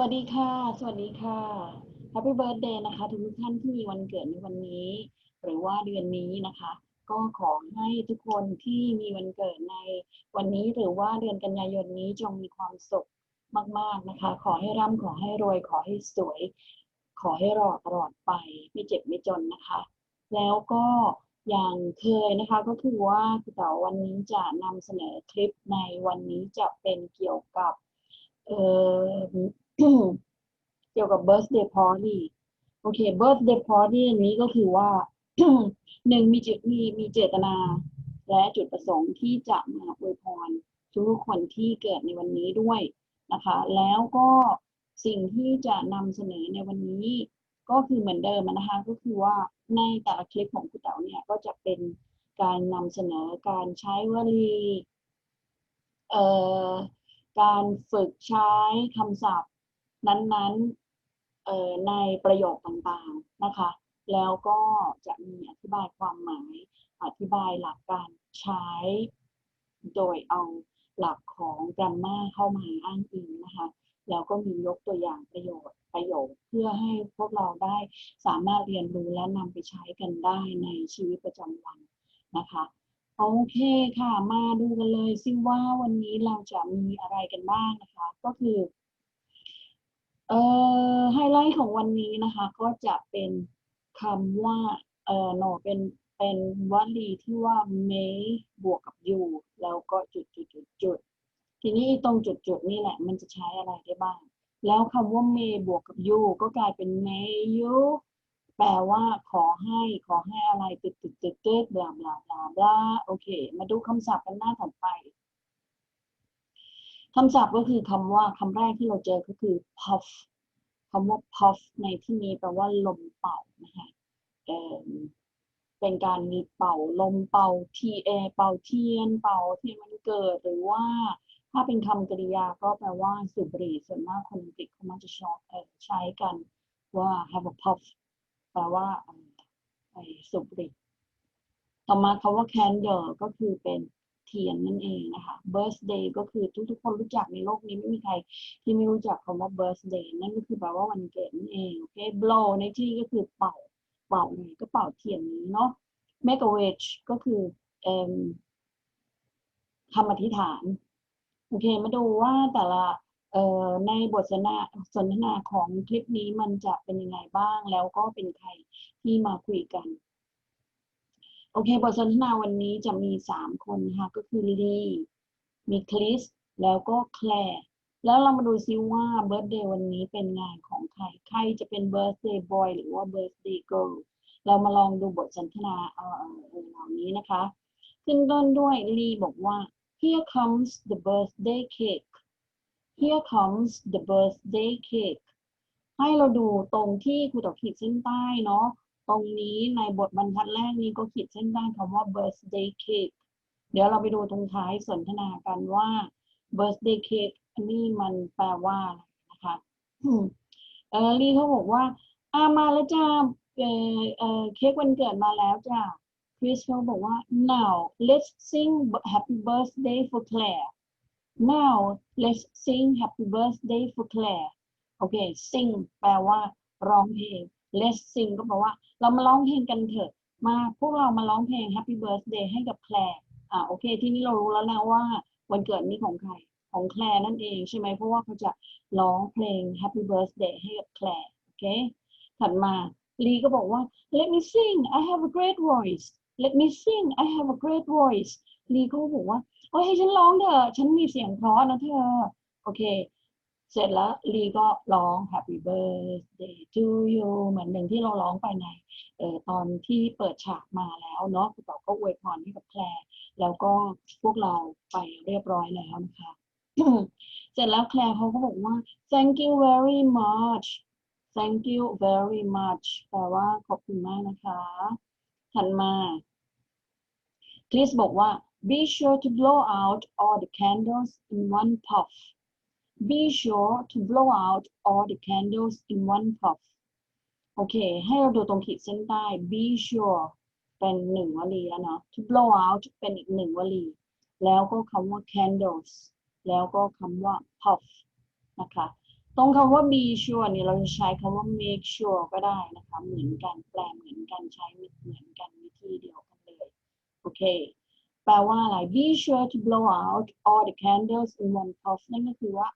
วัสดีค่ะ สวัสดีค่ะ Happy Birthday นะคะ ทุกท่านที่มีวันเกิดในวันนี้ หรือว่าเดือนนี้นะคะ ก็ขอให้ทุกคนที่มีวันเกิดในวันนี้หรือว่าเดือนกันยายนนี้จงมีความสุขมาก ๆนะคะ ขอให้ร่ำขอให้รวย ขอให้สวย ขอให้รอดตลอดไป ไม่เจ็บไม่จนนะคะ แล้วก็อย่างเคยนะคะก็คือว่าคุณเต๋าวันนี้จะนำเสนอคลิปในวันนี้จะเป็นเกี่ยวกับเอ่อ เกี่ยวกับ birthday party โอเค birthday party อันนี้ก็คือว่าหนึ่งมีจุดมีมีเจตนา และจุดประสงค์ที่จะมาอวยพรทุกคนที่เกิดในวันนี้ด้วยนะคะ แล้วก็สิ่งที่จะนำเสนอในวันนี้ก็คือเหมือนเดิมนะคะก็คือว่าในแต่ละคลิปของคุณเต๋าเนี่ยก็จะเป็นการนำเสนอการใช้วลีเอ่อการฝึกใช้คำศัพท์ นั้นๆในประโยคต่างๆนะคะ แล้วก็จะมีอธิบายความหมาย อธิบายหลักการใช้ โดยเอาหลักของ grammar เข้ามาอ้างอิงนะคะแล้วก็มียกตัวอย่างประโยชน์ประโยคเพื่อให้พวกเราได้สามารถเรียนรู้และนำไปใช้กันได้ในชีวิตประจำวันนะคะโอเคค่ะ มาดูกันเลยซิว่าวันนี้เราจะมีอะไรกันบ้างนะคะ ก็คือ เอ่อไฮไลท์ของวันนี้นะคะ ก็จะเป็นคำว่าเอ่อโนเป็นเป็นวลีที่ว่า may บวกกับ you แล้วก็จุดจุดจุดจุดทีนี้ตรงจุดจุดนี่แหละ มันจะใช้อะไรได้บ้าง แล้วคำว่า may บวกกับ you ก็กลายเป็น may you แปลว่าขอให้ขอให้อะไรติดติดติดติดบลาบลาบลาบลาโอเค มาดูคำศัพท์กันหน้าถัดไป คำศัพท์ก็คือคำว่าคำแรกที่เราเจอก็คือ puff คำว่า puff ในที่นี้แปลว่าลมเป่านะคะเอ่อเป็นการมีเป่าลมเป่าทีเอเป่าเทียน เป่าเทียนมันเกิด หรือว่าถ้าเป็นคำกริยาก็แปลว่าสูบบุหรี่ส่วนมากคนอังกฤษเขามักจะชอบใช้กันว่า have a puff แปลว่าไอสูบบุหรี่ต่อมาคำว่า candle ก็คือเป็น เทียนนั่นเองนะคะ birthday ก็คือทุกๆคนรู้จักในโลกนี้ไม่มีใครที่ไม่รู้จักคำว่า birthday นั่นก็คือแปลว่าวันเกิดนั่นเองโอเค blow ในที่ก็คือเป่าเป่าไงก็เป่าเทียนนี้เนาะ make a wish ก็คือเอ่มคำอธิษฐานโอเคมาดูว่าแต่ละในบทสนทนาสนทนาของคลิปนี้มันจะเป็นยังไงบ้างแล้วก็เป็นใครที่มาคุยกัน โอเค บทสนทนาวันนี้จะมีสามคนนะคะก็คือลีมีคริส แล้วก็แคลร์แล้วเรามาดูซิว่าเบิร์ d เดย์วันนี้เป็นงานของใคร ใครจะเป็นเบิร์ d เดย์บอยหรือว่าเบิร์ d เดย์เกิร์ลเรามาลองดูบทสนทนาเอ่อเหล่านี้นะคะ ขึ้นต้นด้วยลีบอกว่า here comes the birthday cake here comes the birthday cake ให้เราดูตรงที่ครูต่อขีดเส้นใต้เนาะ ตรงนี้ในบทบรรทัดแรกนี้ก็ขีดเส้นใต้คำว่า birthday cake เดี๋ยวเราไปดูตรงท้ายสนทนากันว่า birthday cake นนี้มันแปลว่าอะไรนะคะเออลี่เขาบอกว่าอามาแล้วจ้าเออเออเค้กวันเกิดมาแล้วจ้าคริสเขาบอกว่า now let's sing happy birthday for Claire now let's sing happy birthday for Claire โอเค sing แปลว่าร้องเพลง let's sing ก็แปลว่าเรามาร้องเพลงกันเถอะ มาพวกเรามาร้องเพลง happy birthday ให้กับแคลร์อ่าโอเค ที่นี้เรารู้แล้วนะว่าวันเกิดนี้ของใครขของแคลร์นั่นเองใช่ไหมเพราะว่าเขาจะร้องเพลง Happy Birthday ให้กับแคลร์โอเคถัดมาลีก็บอกว่า let me sing I have a great voice let me sing I have a great voice ลีก็บอกว่าโอ้ยให้ฉันร้องเถอะ ฉันมีเสียงเพราะนะเธอ โอเค เสร็จแล้วลีก็ร้อง Happy Birthday to you เหมือนหนึ่งที่เราร้องไปในออตอนที่เปิดฉากมาแล้วเนาะคุณต่อก็อวยพรให้กับแคลร์แล้วก็พวกเราไปเรียบร้อยแล้วนะคะ เสร็จแล้วแคลร์เขาก็บอกว่า thank you very much thank you very much แปลว่าขอบคุณมากนะคะถัดมาคริสบอกว่า be sure to blow out all the candles in one puff be sure to blow out all the candles in one puff โอเค ให้เราดูตรงขีดเส้นใต้ be sure เป็นหนึ่งวลีแล้วเนาะ to blow out เป็นอีกหนึ่งวลี แล้วก็คำว่า candles แล้วก็คำว่า puff นะคะ ตรงคำว่า be sure เนี่ยเราจะใช้คำว่า make sure ก็ได้นะคะ เหมือนกันแปลเหมือนกันใช้เหมือนกันวิธีเดียวกันเลย โอเค แปลว่าอะไร be sure to blow out all the candles in one puff นั่นก็คือว่า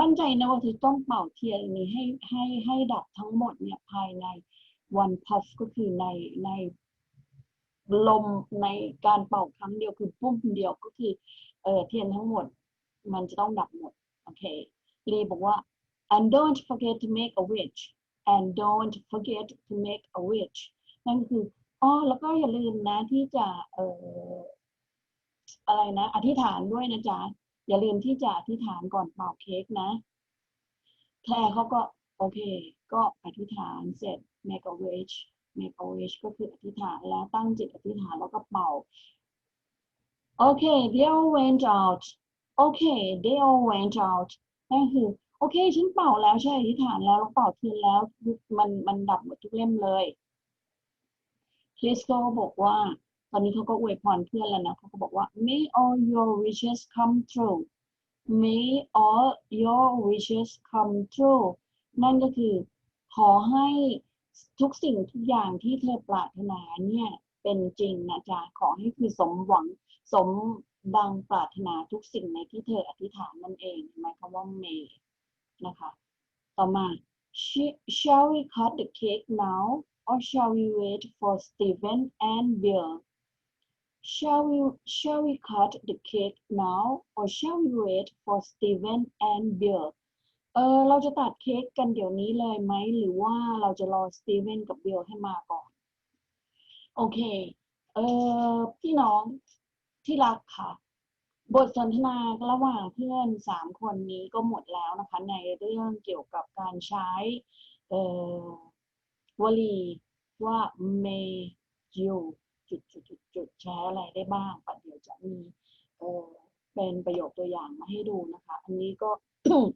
มั่นใจนะว่าจะต้องเป่าเทียนนี้ให้ให้ให้ดับทั้งหมดเนี่ยภายใน one puff ก็คือในในลมในการเป่าครั้งเดียวคือปุ้มเดียวก็คือเออเทียนทั้งหมดมันจะต้องดับหมดโอเคลีบอกว่า and don't forget to make a wish and don't forget to make a wish นั่นคืออ๋อแล้วก็อย่าลืมนะที่จะเอออะไรนะ อธิษฐานด้วยนะจ๊ะ อย่าลืมที่จะอธิษฐานก่อนเป่าเค้กนะ แคลร์เขาก็โอเค ก็อธิษฐานเสร็จ make a wish make a wish ก็คืออธิษฐานแล้วตั้งจิตอธิษฐานแล้วก็เป่า โอเค they all went out โอเค they all went out นั่นคือโอเคฉันเป่าแล้วใช่อธิษฐานแล้วแล้วเป่าเทียนแล้วมันมันดับหมดทุกเล่มเลยคริสก็บอกว่า ตอนนี้เขาก็อวยพรเพื่อนแล้วนะเขาก็บอกว่า may all your wishes come true may all your wishes come true นั่นก็คือ ขอให้ทุกสิ่งทุกอย่างที่เธอปรารถนาเนี่ยเป็นจริงนะจ๊ะขอให้คือสมหวังสมดังปรารถนาทุกสิ่งในที่เธออธิษฐานนั่นเองหมายความว่า may นะคะต่อมา Sh- shall we cut the cake now or shall we wait for Stephen and Bill Shall we shall we cut the cake now or shall we wait for Stephen and Bill เออเราจะตัดเค้กกันเดี๋ยวนี้เลยไหม หรือว่าเราจะรอสตีเวนกับบิลให้มาก่อน โอเค เออพี่น้องที่รักค่ะ บทสนทนาระหว่างเพื่อนสามคนนี้ก็หมดแล้วนะคะ ในเรื่องเกี่ยวกับการใช้เออวลีว่า may you จุดจุดจุดจุดใช้อะไรได้บ้างปัดเดี๋ยวจะมีเออเป็นประโยคตัวอย่างมาให้ดูนะคะ อันนี้ก็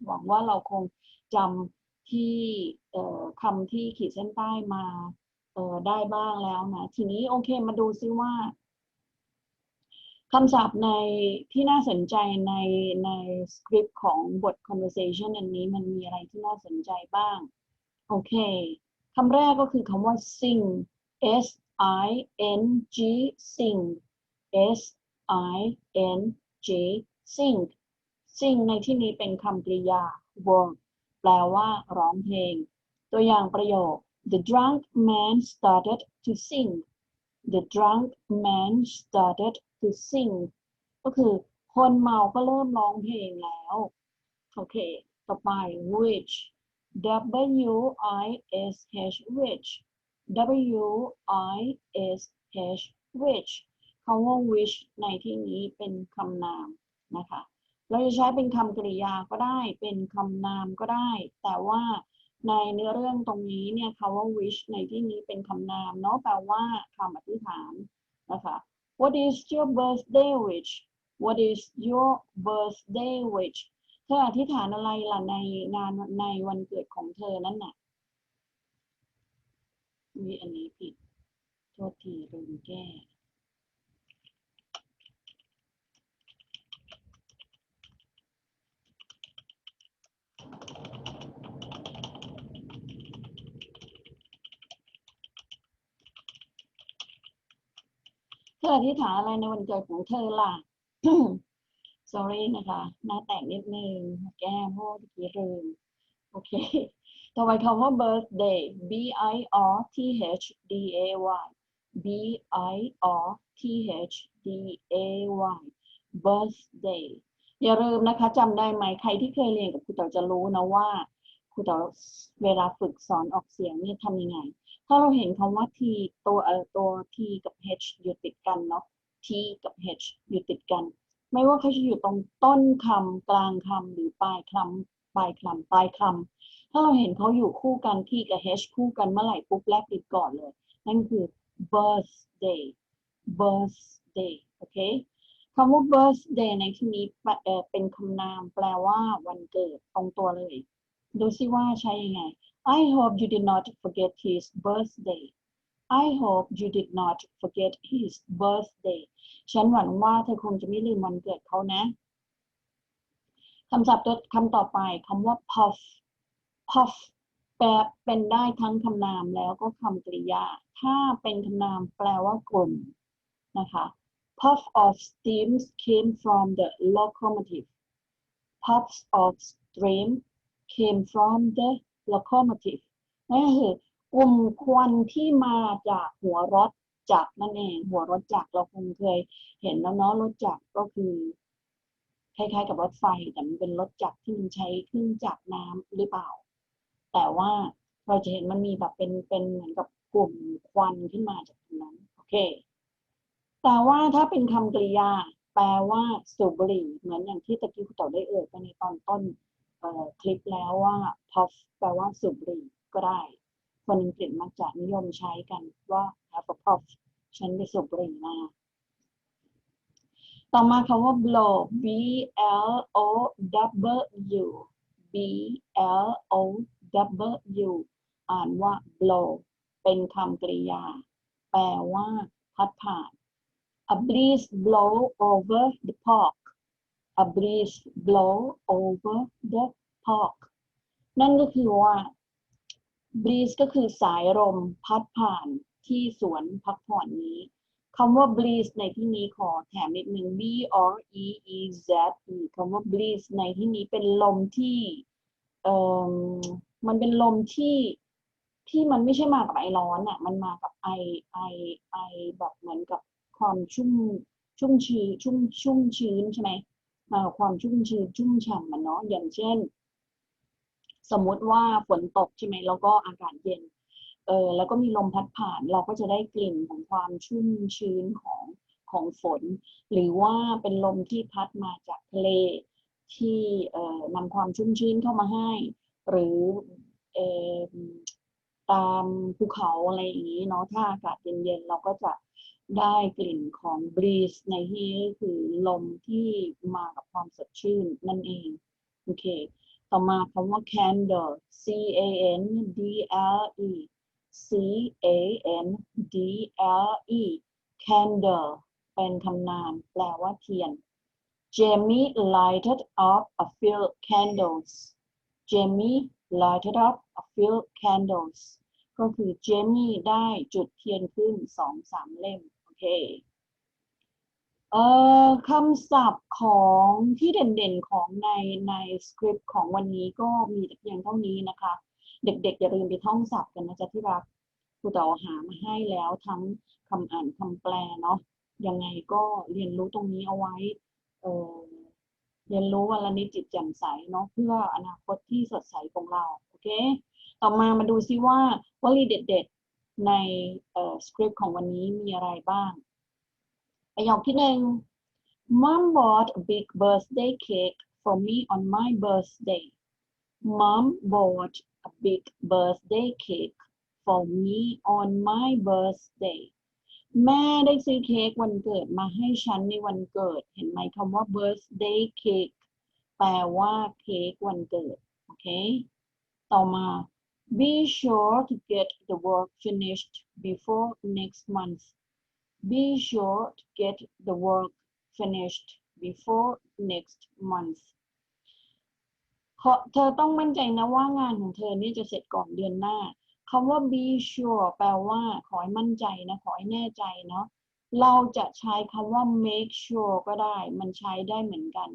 หวังว่าเราคงจำที่เออคำที่ขีดเส้นใต้มาเออได้บ้างแล้วนะ ทีนี้โอเคมาดูซิว่าคำศัพท์ในที่น่าสนใจในในสคริปต์ของบท conversation อันนี้มันมีอะไรที่น่าสนใจบ้าง โอเคคำแรกก็คือคำว่า sing s i n g sing s i n g sing sing ในที่นี้เป็นคำกริยา verb แปลว่าร้องเพลง ตัวอย่างประโยค the drunk man started to sing the drunk man started to sing ก็คือคนเมาก็เริ่มร้องเพลงแล้ว โอเค ต่อไป which w i s h which w i s h which คำว่า which ในที่นี้เป็นคำนามนะคะ เราจะใช้เป็นคำกริยาก็ได้ เป็นคำนามก็ได้ แต่ว่าในเนื้อเรื่องตรงนี้เนี่ยคำว่า wish ในที่นี้เป็นคำนามเนาะแปลว่าคำอธิษฐานนะคะ What is your birthday wish What is your birthday wish เธออธิษฐานอะไรล่ะในงานในวันเกิดของเธอนั่นน่ะ มีอันนี้ผิด โทษทีลืมแก้ เธออธิษฐานอะไรในวันเกิดของเธอล่ะ sorry นะคะ หน้าแตกนิดนึง แก้เพราะเมื่อกี้ลืม โอเค ต่อไปคำว่า birthday b i r t h d a y b i r t h d a y birthday อย่าลืมนะคะจำได้ไหมใครที่เคยเรียนกับครูเต๋อจะรู้นะว่าครูเต๋อเวลาฝึกสอนออกเสียงเนี่ยทำยังไง ถ้าเราเห็นคำว่า t ตัวเอ่อตัว t กับ h อยู่ติดกันเนาะ t กับ h อยู่ติดกัน ไม่ว่าเขาจะอยู่ตรงต้นคำกลางคำหรือปลายคำปลายคำปลายคำ ถ้าเราเห็นเขาอยู่คู่กัน t กับ h คู่กันเมื่อไหร่ปุ๊บแลบติดก่อนเลย นั่นคือ birthday birthday โอเคคำว่า birthday ในที่นี้เอ่อเป็นคำนามแปลว่าวันเกิดตรงตัวเลย ดูซิว่าใช้ยังไง I hope you did not forget his birthday I hope you did not forget his birthday ฉันหวังว่าเธอคงจะไม่ลืมวันเกิดเขานะคำศัพท์ตัวคำต่อไปคำว่า puff puff แปลเป็นได้ทั้งคำนามแล้วก็คำกริยา ถ้าเป็นคำนามแปลว่ากลุ่มนะคะ puff of steam came from the locomotive puffs of steam came from the locomotive นั่นคือกลุ่มควันที่มาจากหัวรถจักรนั่นเอง หัวรถจักรเราคงเคยเห็นแล้วเนาะรถจักรก็คือคล้ายๆกับรถไฟแต่มันเป็นรถจักรที่มันใช้เครื่องจักรน้ำหรือเปล่า แต่ว่าเราจะเห็นมันมีแบบเป็นเป็นเหมือนกับกลุ่มควันขึ้นมาจากตรงนั้นโอเค แต่ว่าถ้าเป็นคำกริยา แปลว่าสูบบุหรี่เหมือนอย่างที่ตะกี้คุณต่อได้เอ่ยไปในตอนต้นคลิปแล้วว่า puff แปลว่าสูบบุหรี่ก็ได้ คนอังกฤษมักจะนิยมใช้กันว่า have a puff ฉันไปสูบบุหรี่มาต่อมาคำว่า blow b l o w b l o w อ่านว่า blow เป็นคำกริยา แปลว่า พัดผ่าน a breeze blow over the park a breeze blow over the park นั่นก็คือว่า breeze ก็คือสายลมพัดผ่านที่สวนพักผ่อนนี้คำว่า breeze ในที่นี้ขอแถมนิดนึง b r e e z e คำว่า breeze ในที่นี้เป็นลมที่ มันเป็นลมที่ที่มันไม่ใช่มากับไอร้อนอะ มันมากับไอไอไอแบบเหมือนกับความชุ่มชุ่มชื้นชุ่มชุ่มชื้นใช่ไหมมากับความชุ่มชื้นชุ่มฉ่ำมันเนาะอย่างเช่น สมมุติว่าฝนตกใช่ไหมแล้วก็อากาศเย็น เออแล้วก็มีลมพัดผ่าน เราก็จะได้กลิ่นของความชุ่มชื้นของของฝน หรือว่าเป็นลมที่พัดมาจากทะเลที่เอ่อนำความชุ่มชื้นเข้ามาให้ หรือตามภูเขาอะไรอย่างนี้เนาะถ้าอากาศเย็นๆเราก็จะได้กลิ่นของ breeze ในที่ก็คือลมที่มากับความสดชื่นนั่นเองโอเค ต่อมาคำว่า candle c a n d l e c a n d l e candle เป็นคำนามแปลว่าเทียน Jamie lighted up a few candles Jamie lighted up a few candles ก็คือเจมี่ได้จุดเทียนขึ้นสองสามเล่ม โอเค เอ่อคำศัพท์ของที่เด่นๆของในในสคริปต์ของวันนี้ก็มีแต่เพียงเท่านี้นะคะ เด็กๆอย่าลืมไปท่องศัพท์กันนะจ๊ะที่รักครูเต๋อหามาให้แล้วทั้งคำอ่านคำแปลเนาะยังไงก็เรียนรู้ตรงนี้เอาไว้ เอ่อ เรียนรู้วันละนิดจิตแจ่มใสเนาะเพื่ออนาคตที่สดใสของเราโอเค ต่อมามาดูซิว่าวลีเด็ดๆ ในเอ่อสคริปต์ของวันนี้มีอะไรบ้างประโยคที่หนึ่ง Mom bought a big birthday cake for me on my birthday. Mom bought a big birthday cake for me on my birthday. แม่ได้ซื้อเค้กวันเกิดมาให้ฉันในวันเกิด เห็นไหมคำว่า birthday cake แปลว่าเค้กวันเกิด โอเค ต่อมา be sure to get the work finished before next month be sure to get the work finished before next month เธอต้องมั่นใจนะว่างานของเธอเนี่ยจะเสร็จก่อนเดือนหน้า คำว่า be sure แปลว่าขอให้มั่นใจนะ ขอให้แน่ใจเนาะ เราจะใช้คำว่า make sure ก็ได้ มันใช้ได้เหมือนกัน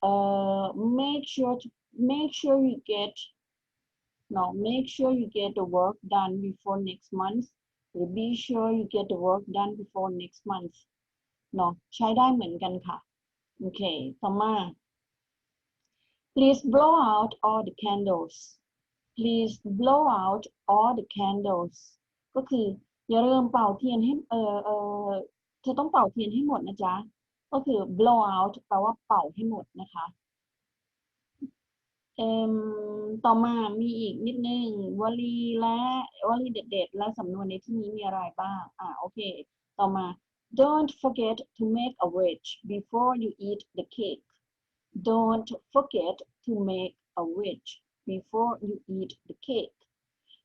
เอ่อ make sure to, make sure you get no make sure you get the work done before next month หรือ be sure you get the work done before next month เนาะใช้ได้เหมือนกันค่ะ โอเค ต่อมา please blow out all the candles please blow out all the candles ก็คืออย่าลืมเป่าเทียนให้เออเออเธอต้องเป่าเทียนให้หมดนะจ๊ะ ก็คือ blow out แปลว่าเป่าให้หมดนะคะเอ่มต่อมามีอีกนิดนึงวลีและวลีเด็ด ๆ และสำนวนในที่นี้มีอะไรบ้าง อ่าโอเค ต่อมา don't forget to make a wish before you eat the cake don't forget to make a wish before you eat the cake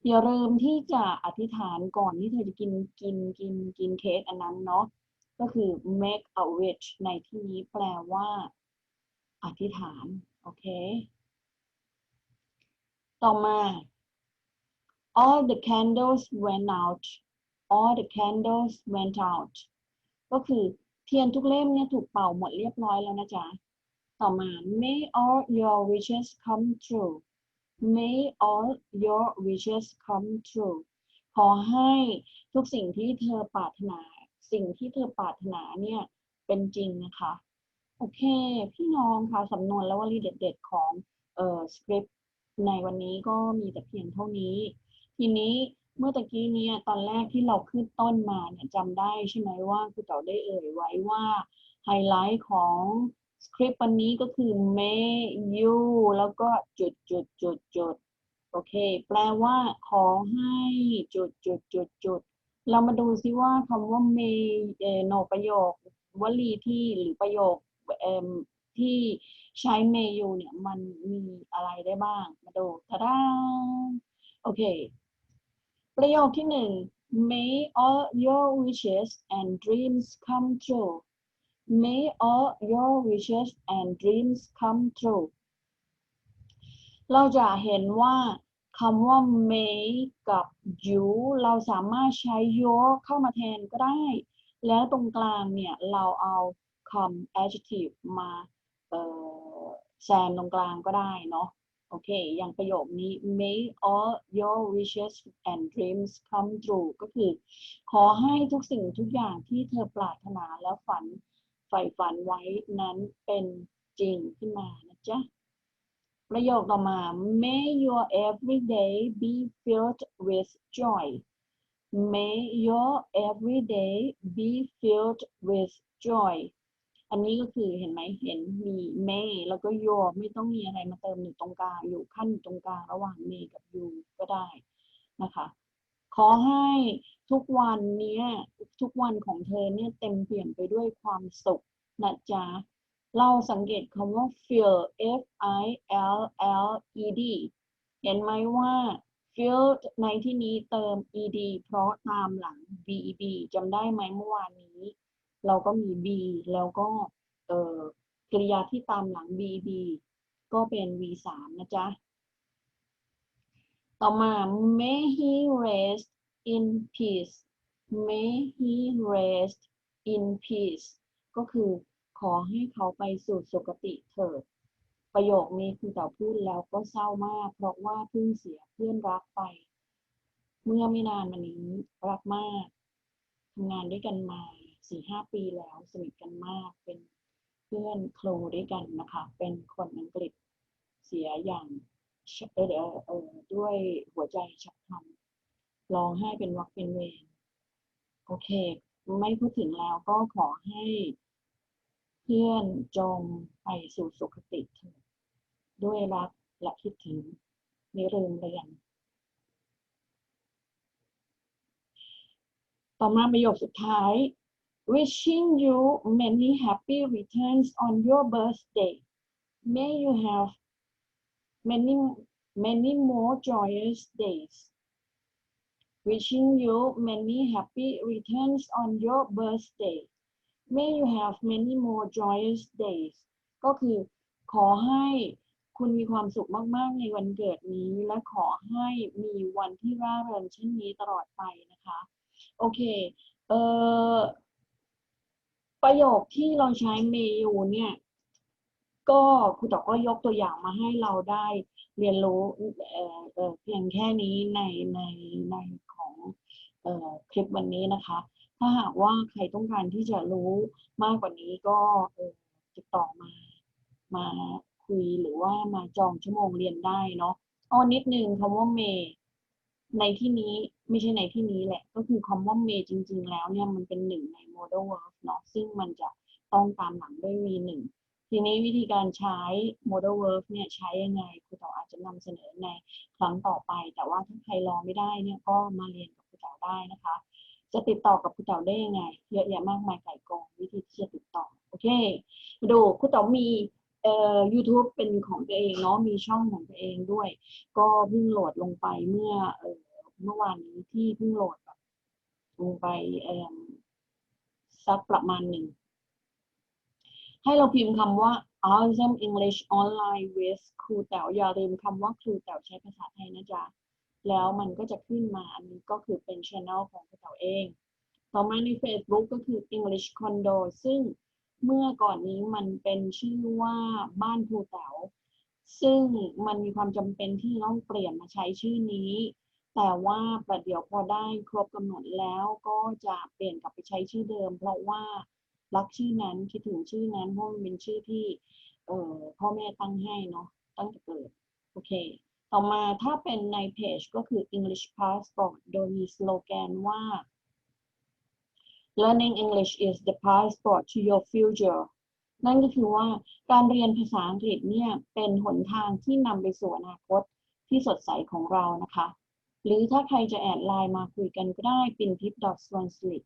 อย่าลืมที่จะอธิษฐานก่อนที่เธอจะกินกินกินกินเค้กอันนั้นเนาะก็คือ make a wish ในที่นี้แปลว่า อธิษฐาน โอเค ต่อมา all the candles went out all the candles went out ก็คือเทียนทุกเล่มเนี่ยถูกเป่าหมดเรียบร้อยแล้วนะจ๊ะ ต่อมา may all your wishes come true may all your wishes come true ขอให้ทุกสิ่งที่เธอปรารถนา สิ่งที่เธอปรารถนาเนี่ยเป็นจริงนะคะ โอเค พี่น้องค่ะสำนวนและวลีเด็ด ๆ ของเอ่อสคริปต์ในวันนี้ก็มีแต่เพียงเท่านี้ ทีนี้เมื่อตะกี้เนี่ยตอนแรกที่เราขึ้นต้นมาเนี่ยจำได้ใช่ไหมว่าคือเต่าได้เอ่ยไว้ว่าไฮไลท์ของ สคริปต์วันนี้ก็คือ may you แล้วก็จุดจุดจุดจุดโอเค แปลว่าขอให้จุดจุดจุดจุดเรามาดูซิว่าคำว่า may เอ่อ no ประโยควลีที่หรือประโยคเอ่มที่ใช้ may you เนี่ยมันมีอะไรได้บ้าง มาดูตะดาโอเค ประโยคที่หนึ่ง May all your wishes and dreams come true May all your wishes and dreams come true เราจะเห็นว่าคำว่า may กับ you เราสามารถใช้ your เข้ามาแทนก็ได้ แล้วตรงกลางเนี่ย เราเอาคำ adjective มาแซมตรงกลางก็ได้เนาะโอเค อย่างประโยคนี้ may all your wishes and dreams come true ก็คือ ขอให้ทุกสิ่งทุกอย่างที่เธอปรารถนาและฝัน ใฝ่ฝันไว้นั้นเป็นจริงขึ้นมานะจ๊ะ ประโยคต่อมา may your every day be filled with joy may your every day be filled with joy อันนี้ก็คือเห็นไหมเห็นมี may แล้วก็ your ไม่ต้องมีอะไรมาเติมอยู่ตรงกลางอยู่ขั้นตรงกลางระหว่าง may กับ you ก็ได้นะคะ ขอให้ทุกวันเนี้ยทุกวันของเธอเนี่ยเต็มเปี่ยมไปด้วยความสุขนะจ๊ะ เราสังเกตคำว่า fill f i l l e d เห็นไหมว่า filled ในที่นี้เติม ed เพราะตามหลัง bed จำได้ไหมเมื่อวานนี้ เราก็มี b แล้วก็เออกริยาที่ตามหลัง bed ก็เป็น v 3นะจ๊ะ ต่อมา may he rest in peace may he rest in peace ก็คือขอให้เขาไปสู่สุคติเถิด ประโยคนี้คือเต่าพูดแล้วก็เศร้ามาก เพราะว่าเพิ่งเสียเพื่อนรักไป เมื่อไม่นานมานี้รักมากทำงานด้วยกันมาสี่ห้าปีแล้วสนิทกันมากเป็นเพื่อนครูด้วยกันนะคะ เป็นคนอังกฤษเสียอย่าง เออเออเออด้วยหัวใจฉับพลันร้องไห้เป็นวักเป็นเวรโอเค ไม่พูดถึงแล้วก็ขอให้เพื่อนจงไปสู่สุคติเถิดด้วยรักและคิดถึงนิรืมเรียนต่อมาประโยคสุดท้าย wishing you many happy returns on your birthday may you have many many more joyous days wishing you many happy returns on your birthday may you have many more joyous days ก็คือขอให้คุณมีความสุขมาก ๆ ในวันเกิดนี้ และขอให้มีวันที่ร่าเริงเช่นนี้ตลอดไปนะคะ โอเค เออประโยคที่เราใช้เมยูเนี่ย ก็ครูต๋อก็ยกตัวอย่างมาให้เราได้เรียนรู้เอ่อเอ่อเพียงแค่นี้ในในในของเอ่อคลิปวันนี้นะคะ ถ้าหากว่าใครต้องการที่จะรู้มากกว่านี้ก็เอ่อติดต่อมามาคุยหรือว่ามาจองชั่วโมงเรียนได้เนาะอ้อนิดนึงคำว่าเมในที่นี้ไม่ใช่ในที่นี้แหละ ก็คือคำว่าเมจริง ๆ แล้วเนี่ยมันเป็นหนึ่งใน modal verb เนาะซึ่งมันจะต้องตามหลังด้วย v หนึ่ง ทีนี้วิธีการใช้ modal verb เนี่ยใช้ยังไงครูเต๋ออาจจะนำเสนอในครั้งต่อไป แต่ว่าถ้าใครรอไม่ได้เนี่ยก็มาเรียนกับครูเต๋อได้นะคะ จะติดต่อกับครูเต๋อได้ยังไง เยอะแยะมากมายไก่กองวิธีที่จะติดต่อ โอเคมาดูครูเต๋อมีเอ่อ YouTube เป็นของตัวเองเนาะมีช่องของตัวเองด้วย ก็เพิ่งโหลดลงไปเมื่อเอ่อเมื่อวานนี้ที่เพิ่งโหลดแบบลงไปเอ่อสักประมาณหนึ่ง ให้เราพิมพ์คำว่า Awesome English Online with ครูแต๋วอย่าลืมคำว่าครูแต๋วใช้ภาษาไทยนะจ๊ะ แล้วมันก็จะขึ้นมา อันนี้ก็คือเป็น channel ของครูแต๋วเอง ต่อมาใน Facebook ก็คือ English Condo ซึ่งเมื่อก่อนนี้มันเป็นชื่อว่าบ้านครูแต๋วซึ่งมันมีความจำเป็นที่ต้องเปลี่ยนมาใช้ชื่อนี้ แต่ว่าประเดี๋ยวพอได้ครบกำหนดแล้วก็จะเปลี่ยนกลับไปใช้ชื่อเดิม เพราะว่า รักชื่อนั้นคิดถึงชื่อนั้นเพราะมันเป็นชื่อที่เอ่อพ่อแม่ตั้งให้เนาะตั้งแต่เกิดโอเค ต่อมาถ้าเป็นในเพจก็คือ English Passport โดยมีสโลแกนว่า Learning English is the passport to your future นั่นก็คือว่าการเรียนภาษาอังกฤษเนี่ยเป็นหนทางที่นำไปสู่อนาคตที่สดใสของเรานะคะ หรือถ้าใครจะแอดไลน์มาคุยกันก็ได้ปินทิป s w a n s l i t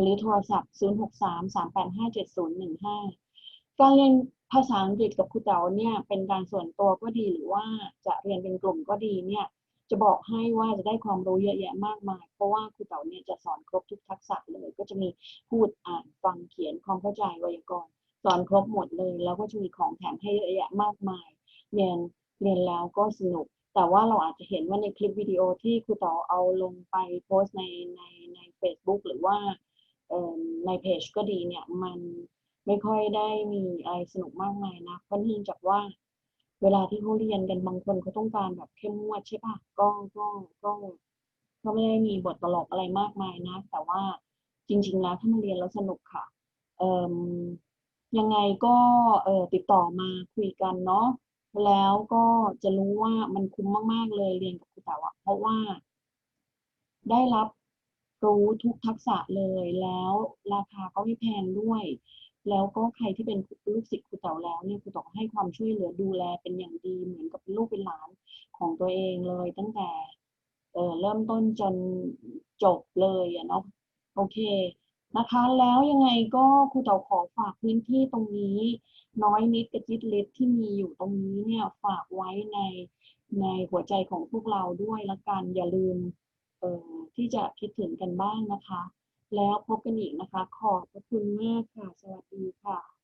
หรือโทรศัพท์ 0633857015 การเรียนภาษาอังกฤษกับครูเต๋าเนี่ยเป็นการส่วนตัวก็ดีหรือว่าจะเรียนเป็นกลุ่มก็ดีเนี่ยจะบอกให้ว่าจะได้ความรู้เยอะแยะมากมาย เพราะว่าครูเต๋าเนี่ยจะสอนครบทุกทักษะเลย ก็จะมีพูดอ่านฟังเขียนความเข้าใจไวยากรณ์สอนครบหมดเลย แล้วก็จะมีของแถมให้เยอะแยะมากมาย เรียนเรียนแล้วก็สนุก แต่ว่าเราอาจจะเห็นว่าในคลิปวิดีโอที่ครูเต๋อเอาลงไปโพสต์ในในใน Facebook หรือว่า ในเพจก็ดีเนี่ยมันไม่ค่อยได้มีอะไรสนุกมากมายนะเพราะเนื่องจากว่าเวลาที่เขาเรียนกันบางคนเขาต้องการแบบเข้มงวดใช่ปะก็ก็ก็ก็ไม่ได้มีบทตลกอะไรมากมายนะ แต่ว่าจริง ๆ แล้วถ้ามาเรียนแล้วสนุกค่ะเอ่มยังไงก็เอ่อติดต่อมาคุยกันเนาะแล้วก็จะรู้ว่ามันคุ้มมาก ๆ เลยเรียนกับครูเต๋าอะเพราะว่าได้รับ รู้ทุกทักษะเลยแล้วราคาก็ไม่แพงด้วย แล้วก็ใครที่เป็นลูกศิษย์ครูเต๋าแล้วเนี่ยครูเต๋าให้ความช่วยเหลือดูแลเป็นอย่างดีเหมือนกับลูกเป็นหลานของตัวเองเลย ตั้งแต่เออเริ่มต้นจนจบเลยอะเนาะโอเคนะคะ แล้วยังไงก็ครูเต๋าขอฝากพื้นที่ตรงนี้ น้อยนิดกระจิตลิดที่มีอยู่ตรงนี้เนี่ยฝากไว้ในในหัวใจของพวกเราด้วยละกันอย่าลืม ที่จะคิดถึงกันบ้างนะคะ แล้วพบกันอีกนะคะ ขอบพระคุณมากค่ะ สวัสดีค่ะ